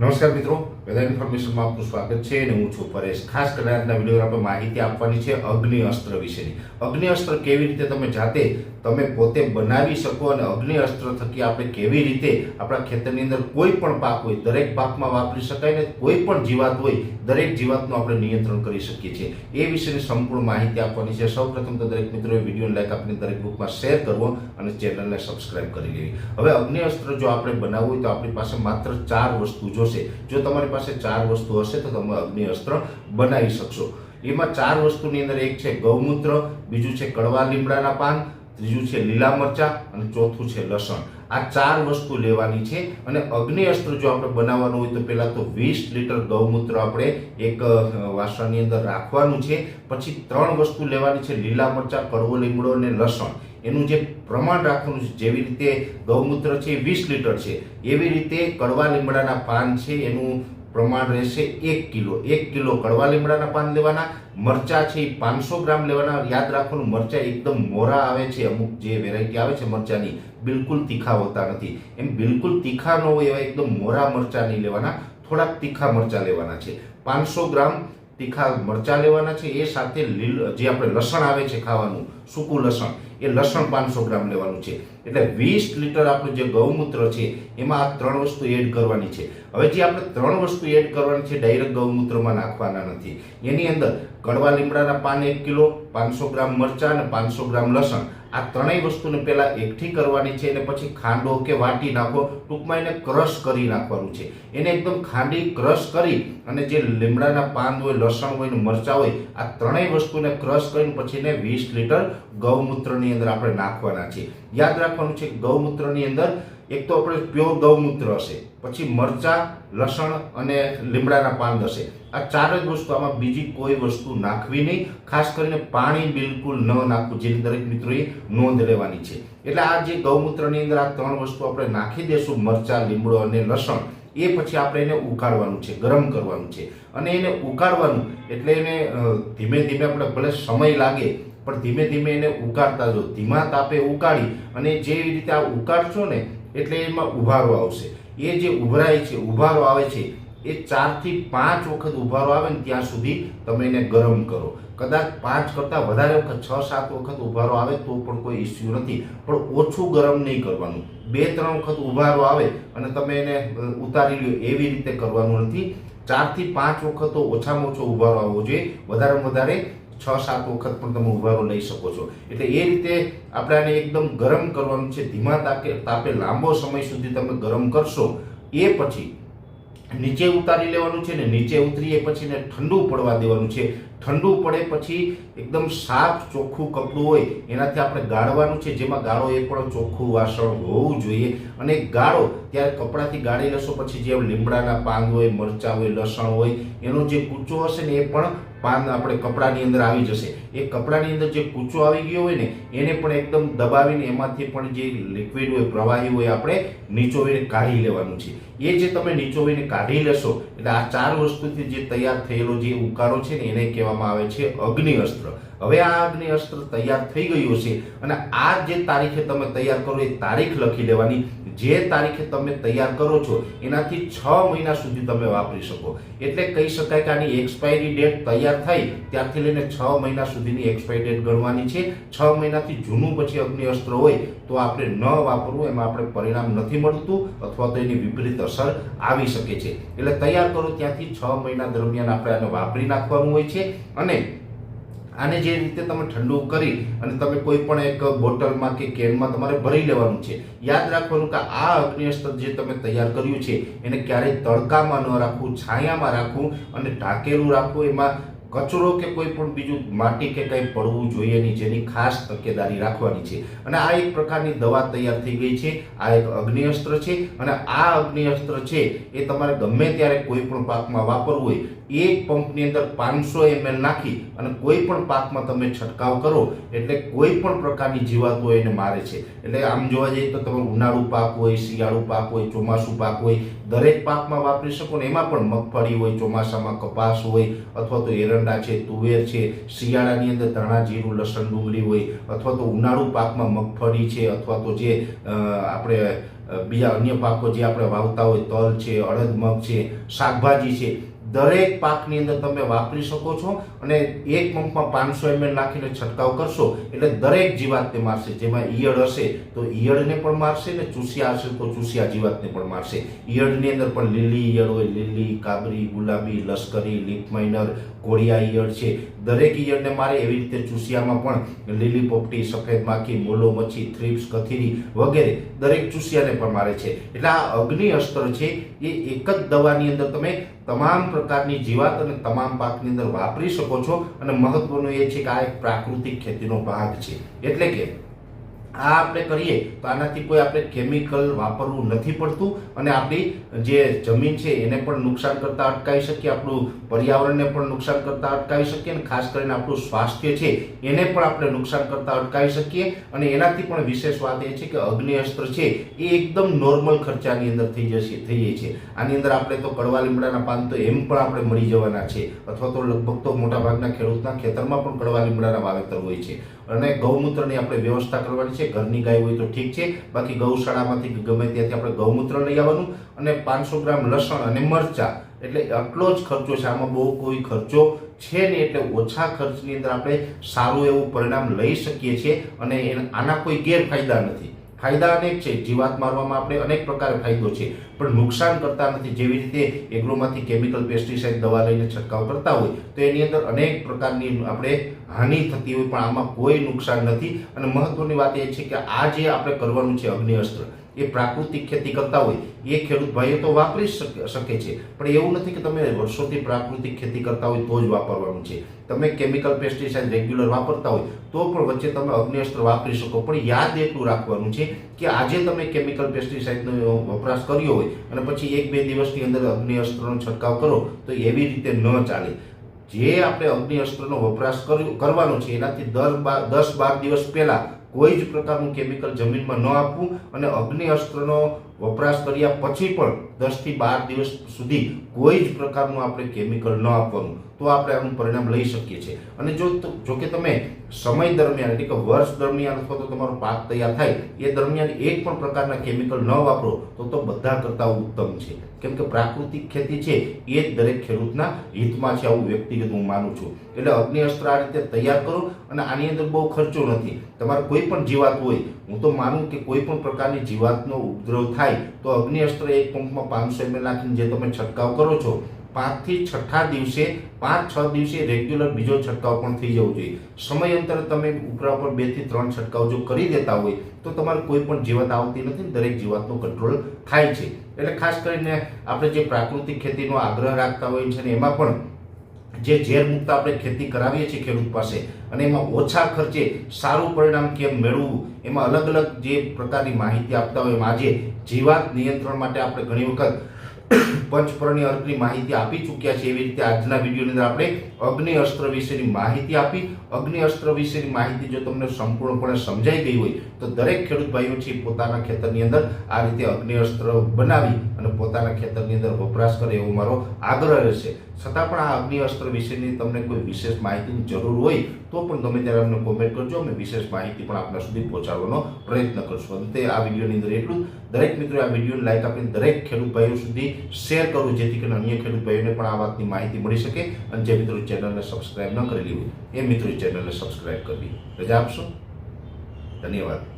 નમસ્કાર મિત્રો. વેધર ઇન્ફોર્મેશનમાં આપનું સ્વાગત છે અને હું છું પરેશ. ખાસ કરીને આજના વીડિયો આપણે માહિતી આપવાની છે અગ્નિ અસ્ત્ર વિશેની. અગ્નિ અસ્ત્ર કેવી રીતે તમે જાતે, તમે પોતે બનાવી શકો અને અગ્નિ અસ્ત્ર થકી આપણે કેવી રીતે આપણા ખેતરની અંદર કોઈ પણ પાક હોય, દરેક પાકમાં વાપરી શકાય ને કોઈ પણ જીવાત હોય, દરેક જીવાતનું આપણે નિયંત્રણ કરી શકીએ છીએ. એ વિશેની સંપૂર્ણ માહિતી આપવાની છે. સૌપ્રથમ તો દરેક મિત્રોએ વીડિયો લાઈક આપીને દરેક ગ્રુપમાં શેર કરવો અને ચેનલને સબસ્ક્રાઇબ કરી લેવી. હવે અગ્નિ અસ્ત્ર જો આપણે બનાવવું હોય તો આપણી પાસે માત્ર ચાર વસ્તુ જોશે. જો તમારી પાસે ચાર વસ્તુ હશે તો તમે અગ્નિ અસ્ત્ર બનાવી શકશો. એમાં ચાર વસ્તુની અંદર એક છે ગૌમૂત્ર, બીજું છે કડવા લીમડાના પાન, ત્રીજું છે લીલા મરચા અને ચોથું છે લસણ. આ ચાર વસ્તુ લેવાની છે અને અગ્નિ અસ્ત્ર જો આપણે બનાવવાનું હોય તો પહેલાં તો વીસ લીટર ગૌમૂત્ર આપણે એક વાસણની અંદર રાખવાનું છે. પછી ત્રણ વસ્તુ લેવાની છે લીલા મરચા, કડવો લીમડો અને લસણ. એનું જે પ્રમાણ રાખવાનું છે, જેવી રીતે ગૌમૂત્ર છે વીસ લીટર છે. એવી રીતે કડવા લીમડાના પાન છે, એનું પ્રમાણ રહેશે એક કિલો. એક કિલો કડવા લીમડાના પાન લેવાના, મરચા છે એ પાંચસો ગ્રામ લેવાના. યાદ રાખવાનું, મરચા એકદમ મોરા આવે છે, અમુક જે વેરાયટી આવે છે મરચાની, બિલકુલ તીખા હોતા નથી. એમ બિલકુલ તીખા ન હોય એવા એકદમ મોરા મરચા નહીં લેવાના, થોડાક તીખા મરચા લેવાના છે. પાંચસો ગ્રામ તીખા મરચા લેવાના છે, એ સાથે લીલ, જે આપણે લસણ આવે છે ખાવાનું સૂકું લસણ. એ લસણ પાંચસો ગ્રામ લેવાનું છે. એટલે વીસ લીટર આપણું જે ગૌમૂત્ર છે, એમાં આ ત્રણ વસ્તુ એડ કરવાની છે. હવે જે આપણે ત્રણ વસ્તુ એડ કરવાની છે, ડાયરેક્ટ ગૌમૂત્રમાં નાખવાના નથી. એની અંદર કડવા લીમડાના પાન એક કિલો, પાંચસો ગ્રામ મરચા અને પાંચસો ગ્રામ લસણ. આ ત્રણેય વસ્તુને પહેલાં એકઠી કરવાની છે અને પછી ખાંડો કે વાટી નાખો, ટૂંકમાં એને ક્રશ કરી નાખવાનું છે. એને એકદમ ખાંડી ક્રશ કરી અને જે લીમડાના પાન હોય, લસણ હોય ને મરચાં હોય, આ ત્રણેય વસ્તુને ક્રશ કરીને પછી એને વીસ લીટર ગૌમૂત્રની અંદર આપણે નાખવાના છે યાદ રાખવાનું છે ગૌમૂત્રની અંદર એક તો આપણે પ્યોર ગૌમૂત્ર હશે, પછી મરચાં, લસણ અને લીમડાના પાન હશે. આ ચાર જ વસ્તુ આમાં બીજી કોઈ વસ્તુ નાખવી નહીં, ખાસ કરીને પાણી બિલકુલ ન નાખવું, જેની દરેક મિત્રોએ નોંધ લેવાની છે. એટલે આ જે ગૌમૂત્રની અંદર આ ત્રણ વસ્તુ આપણે નાખી દેશું, મરચાં, લીમડો અને લસણ, એ પછી આપણે એને ઉકાળવાનું છે, ગરમ કરવાનું છે. અને એને ઉકાળવાનું એટલે એને ધીમે ધીમે આપણે ભલે સમય લાગે પણ ધીમે ધીમે એને ઉકાળતા જો, ધીમા તાપે ઉકાળી અને જે રીતે આ ઉકાળશો ને, એટલે એમાં ઉભારો આવશે. એ જે ઉભરાય છે, ઉભારો આવે છે, એ ચારથી પાંચ વખત ઉભારો આવે ને ત્યાં સુધી તમે એને ગરમ કરો. કદાચ પાંચ કરતાં વધારે વખત, છ, સાત વખત ઉભારો આવે તો પણ કોઈ ઇસ્યુ નથી. પણ ઓછું ગરમ નહીં કરવાનું. બે, ત્રણ વખત ઉભારો આવે અને તમે એને ઉતારી લો એવી રીતે કરવાનું નથી. ચારથી પાંચ વખત તો ઓછામાં ઓછો ઉભારો આવવો જોઈએ. વધારેમાં વધારે છ સાત વખત પણ તમે ઉભારો લઈ શકો છો. એટલે એ રીતે આપણે આને એકદમ ગરમ કરવાનું છે, ધીમા તાપે તાપે લાંબો સમય સુધી તમે ગરમ કરશો, એ પછી નીચે ઉતારી લેવાનું છે ને નીચે ઉતરીએ પછી ને ઠંડુ પડવા દેવાનું છે. ઠંડુ પડે પછી એકદમ સાફ ચોખ્ખું કપડું હોય, એનાથી આપણે ગાળવાનું છે, જેમાં ગાળો એ પણ ચોખ્ખું વાસણ હોવું જોઈએ. અને ગાળો, ત્યારે કપડાથી ગાળી લેશો પછી જે લીમડાના પાન હોય, મરચાં હોય, લસણ હોય, એનો જે કૂચો હશે ને એ પણ પાન આપણે કપડાની અંદર આવી જશે. એ કપડાની અંદર જે કૂચો આવી ગયો હોય ને, એને પણ એકદમ દબાવીને એમાંથી પણ જે લિક્વિડ હોય, પ્રવાહી હોય, આપણે નીચોવીને કાઢી લેવાનું છે. એ જે તમે નીચોવીને કાઢી લેશો, એટલે આ ચાર વસ્તુથી જે તૈયાર થયેલો જે ઉકાળો છે ને, એને કહેવામાં આવે છે અગ્નિ અસ્ત્ર હવે આ અગ્નિ અસ્ત્ર તૈયાર થઈ ગયું છે અને આ જે તારીખે તમે તૈયાર કરો એ તારીખ લખી લેવાની જે તારીખે તમે તૈયાર કરો છો, એનાથી છ મહિના સુધી તમે વાપરી શકો. એટલે કહી શકાય કે આની એક્સપાયરી ડેટ તૈયાર થઈ, ત્યારથી લઈને છ મહિના સુધીની એક્સપાયરી ડેટ ગણવાની છે. છ મહિનાથી જૂનું પછી અગ્નિ અસ્ત્ર હોય, તો આપણે ન વાપરવું, એમાં આપણે પરિણામ નથી મળતું, અથવા તો એની વિપરીત અસર આવી શકે છે. એટલે તૈયાર કરો, ત્યાંથી છ મહિના દરમિયાન આપણે આને વાપરી નાખવાનું હોય છે. અને આને જે રીતે તમે ઠંડુ કરી અને તમે કોઈ પણ એક બોટલમાં કે કેનમાં તમારે ભરી લેવાનું છે, યાદ રાખવાનું કે આ અગ્નિઅસ્ત્ર જે તમે તૈયાર કર્યું છે, એને ક્યારેય તડકામાં ન રાખવું, છાયામાં રાખવું અને ઢાંકેલું રાખવું, એમાં કચરો કે કોઈ પણ બીજું માટી કે કંઈ પડવું જોઈએ નહીં, જેની ખાસ તકેદારી રાખવાની છે. અને આ એક પ્રકારની દવા તૈયાર થઈ ગઈ છે. આ એક અગ્નિઅસ્ત્ર છે અને આ અગ્નિઅસ્ત્ર છે એ તમારે ગમે ત્યારે કોઈ પણ પાકમાં વાપરવું હોય, એક પંપની અંદર પાંચસો એમએલ નાખી અને કોઈ પણ પાકમાં તમે છંટકાવ કરો, એટલે કોઈ પણ પ્રકારની જીવાતો એને મારે છે. એટલે આમ જોવા જઈએ તો તમે ઉનાળુ પાક હોય, શિયાળુ પાક હોય, ચોમાસું પાક હોય દરેક પાકમાં વાપરી શકો ને એમાં પણ મગફળી હોય, ચોમાસામાં કપાસ હોય, અથવા તો એરંડા છે, તુવેર છે, શિયાળાની અંદર ધાણા, જીરું, લસણ, ડુંગળી હોય, અથવા તો ઉનાળુ પાકમાં મગફળી છે, અથવા તો જે આપણે બીજા અન્ય પાકો જે આપણે વાવતા હોય, તલ છે, અડદ, મગ છે, શાકભાજી છે દરેક પાકની અંદર તમે વાપરી શકો છો અને એક પંપમાં પાંચસો એમએલ નાખીને છંટકાવ કરશો એટલે દરેક જીવાતને મારશે. જેમાં ઈયળ હશે તો ઈયળને પણ મારશે ને ચૂસિયા હશે તો ચૂસિયા જીવાતને પણ મારશે. ઈયળની અંદર પણ લીલી ઈયળ હોય, લીલી, કાબરી, ગુલાબી, લશ્કરી, લીપ માઇનર, કોળિયા ઈયળ છે. દરેક ઈયળને મારે એવી રીતે ચૂસિયામાં પણ લીલી પોપટી, સફેદ માખી, મોલો, મચ્છી, થ્રીપ્સ, કથીરી વગેરે દરેક ચૂસિયાને પણ મારે છે. એટલે આ અગ્નિ અસ્ત્ર છે એ એક જ દવાની અંદર તમે તમામ પ્રકારની જીવાત અને તમામ પાકની અંદર વાપરી શકો છો. અને મહત્વનું એ છે કે આ એક પ્રાકૃતિક ખેતીનો ભાગ છે. એટલે કે આ આપણે કરીએ તો આનાથી કોઈ આપણે કેમિકલ વાપરવું નથી પડતું અને આપણી જે જમીન છે એને પણ નુકસાન કરતાં અટકાવી શકીએ, આપણું પર્યાવરણને પણ નુકસાન કરતાં અટકાવી શકીએ અને ખાસ કરીને આપણું સ્વાસ્થ્ય છે એને પણ આપણે નુકસાન કરતાં અટકાવી શકીએ. અને એનાથી પણ વિશેષ વાત એ છે કે અગ્નિ અસ્ત્ર છે એ એકદમ નોર્મલ ખર્ચાની અંદર થઈ જશે થઈ જાય છે. આની અંદર આપણે તો કડવા લીમડાના પાન તો એમ પણ આપણે મળી જવાના છે. અથવા તો લગભગ તો મોટાભાગના ખેડૂતના ખેતરમાં પણ કડવા લીમડાના વાવેતર હોય છે. અને ગૌમૂત્રની આપણે વ્યવસ્થા કરવાની છે. ઘરની ગાય હોય તો ઠીક છે. બાકી ગૌશાળામાંથી ગમે ત્યાંથી આપણે ગૌમૂત્ર લઈ આવવાનું અને પાંચસો ગ્રામ લસણ અને મરચાં. એટલે આટલો જ ખર્ચો છે. આમાં બહુ કોઈ ખર્ચો છે નહીં. એટલે ઓછા ખર્ચની અંદર આપણે સારું એવું પરિણામ લઈ શકીએ છીએ અને આના કોઈ ગેરફાયદા નથી. ફાયદા અનેક છે. જીવાત મારવામાં આપણે અનેક પ્રકારે ફાયદો છે. પણ નુકસાન કરતા નથી. જેવી રીતે એગ્રોમાંથી કેમિકલ, પેસ્ટિસાઇડ, દવા લઈને છંટકાવ કરતા હોય, તો એની અંદર અનેક પ્રકારની આપણે હાનિ થતી હોય. પણ આમાં કોઈ નુકસાન નથી. અને મહત્વની વાત એ છે કે આ જે આપણે કરવાનું છે અગ્નિ અસ્ત્ર એ પ્રાકૃતિક ખેતી કરતા હોય, એ ખેડૂત ભાઈઓ તો વાપરી શકે છે. પણ એવું નથી કે તમે વર્ષોથી પ્રાકૃતિક ખેતી કરતા હોય તો જ વાપરવાનું છે. તમે કેમિકલ, પેસ્ટિસાઇડ રેગ્યુલર વાપરતા હોય તો પણ વચ્ચે તમે અગ્નિઅસ્ત્ર વાપરી શકો. પણ યાદ એટલું રાખવાનું છે કે આજે તમે કેમિકલ, પેસ્ટિસાઇડનો વપરાશ કર્યો હોય અને પછી એક બે દિવસની અંદર અગ્નિઅસ્ત્રનો છંટકાવ કરો, તો એવી રીતે ન ચાલે. જે આપણે અગ્નિઅસ્ત્રનો વપરાશ કરવાનો છે, એનાથી દર બાર દસ બાર દિવસ પહેલા કોઈ જ પ્રકારનું કેમિકલ જમીનમાં ન આપવું અને અગ્નિ અસ્ત્રનો વપરાશ કર્યા પછી પણ દસથી બાર દિવસ સુધી કોઈ જ પ્રકારનું આપણે કેમિકલ ન આપવાનું. તો આપણે આનું પરિણામ લઈ શકીએ છીએ. અને જો જો કે તમે સમય દરમિયાન એટલે કે વર્ષ દરમિયાન અથવા તો તમારો પાક તૈયાર થાય, એ દરમિયાન એક પણ પ્રકારના કેમિકલ ન વાપરો, તો તો બધા કરતાં ઉત્તમ છે. કેમ કે પ્રાકૃતિક ખેતી છે, એ જ દરેક ખેડૂતના હિતમાં છે આવું વ્યક્તિગત હું માનું છું. એટલે અગ્નિ અસ્ત્ર આ રીતે તૈયાર કરો અને આની અંદર બહુ ખર્ચો નથી. તમારે કોઈ પણ જીવાત હોય, હું તો માનું કે કોઈ પણ પ્રકારની જીવાતનો ઉપદ્રવ થાય, તો અગ્નિ અસ્ત્ર એક પંપમાં પાંચસો એમએલ નાખીને જે તમે છંટકાવ કરો છો પાંચથી છઠ્ઠા દિવસે, પાંચ, છ દિવસે રેગ્યુલર બીજો છંટકાવ પણ થઈ જવો જોઈએ. સમયાંતરે તમે ઉપરા ઉપર બેથી ત્રણ છંટકાવ જો કરી દેતા હોય, તો તમારે કોઈ પણ જીવાત આવતી નથી દરેક જીવાતનો કંટ્રોલ થાય છે. એટલે ખાસ કરીને આપણે જે પ્રાકૃતિક ખેતીનો આગ્રહ રાખતા હોઈએ છીએ ને, એમાં પણ જે ઝેર મુક્ત આપણે ખેતી કરાવીએ છીએ ખેડૂત પાસે, અને એમાં ઓછા ખર્ચે સારું પરિણામ કેમ મેળવવું, એમાં અલગ અલગ જે પ્રકારની માહિતી આપતા હોય, એમાં આજે જીવાત નિયંત્રણ માટે આપણે ઘણી વખત પંચપર્ણી અર્કની માહિતી આપી ચૂક્યા છે. એવી રીતે આજના વિડીયોની અંદર આપણે અગ્નિ અસ્ત્ર વિશેની માહિતી આપી. અગ્નિ અસ્ત્ર વિશેની માહિતી જો તમને સંપૂર્ણપણે સમજાઈ ગઈ હોય, તો દરેક ખેડૂત ભાઈઓ છે પોતાના ખેતરની અંદર આ રીતે અગ્નિ અસ્ત્ર બનાવી અને પોતાના ખેતરની અંદર વપરાશ કરે એવો મારો આગ્રહ રહેશે. છતાં પણ આ અગ્નિ અસ્ત્ર વિશેની તમને કોઈ વિશેષ માહિતીની જરૂર હોય, તો પણ તમે ત્યારે અમને કોમેન્ટ કરજો. અમે વિશેષ માહિતી પણ આપણા સુધી પહોંચાડવાનો પ્રયત્ન કરશું. અંતે આ વિડીયોની અંદર એટલું દરેક મિત્રો આ વિડીયોને લાઈક આપીને દરેક ખેડૂત ભાઈઓ સુધી શેર કરવું જેથી કરીને અન્ય ખેડૂત ભાઈઓને પણ આ વાતની માહિતી મળી શકે અને જે મિત્રો ચેનલને સબસ્ક્રાઈબ ન કરેલી હોય એ મિત્રો ચેનલને સબસ્ક્રાઈબ કરવી. રજા આપશો? ધન્યવાદ.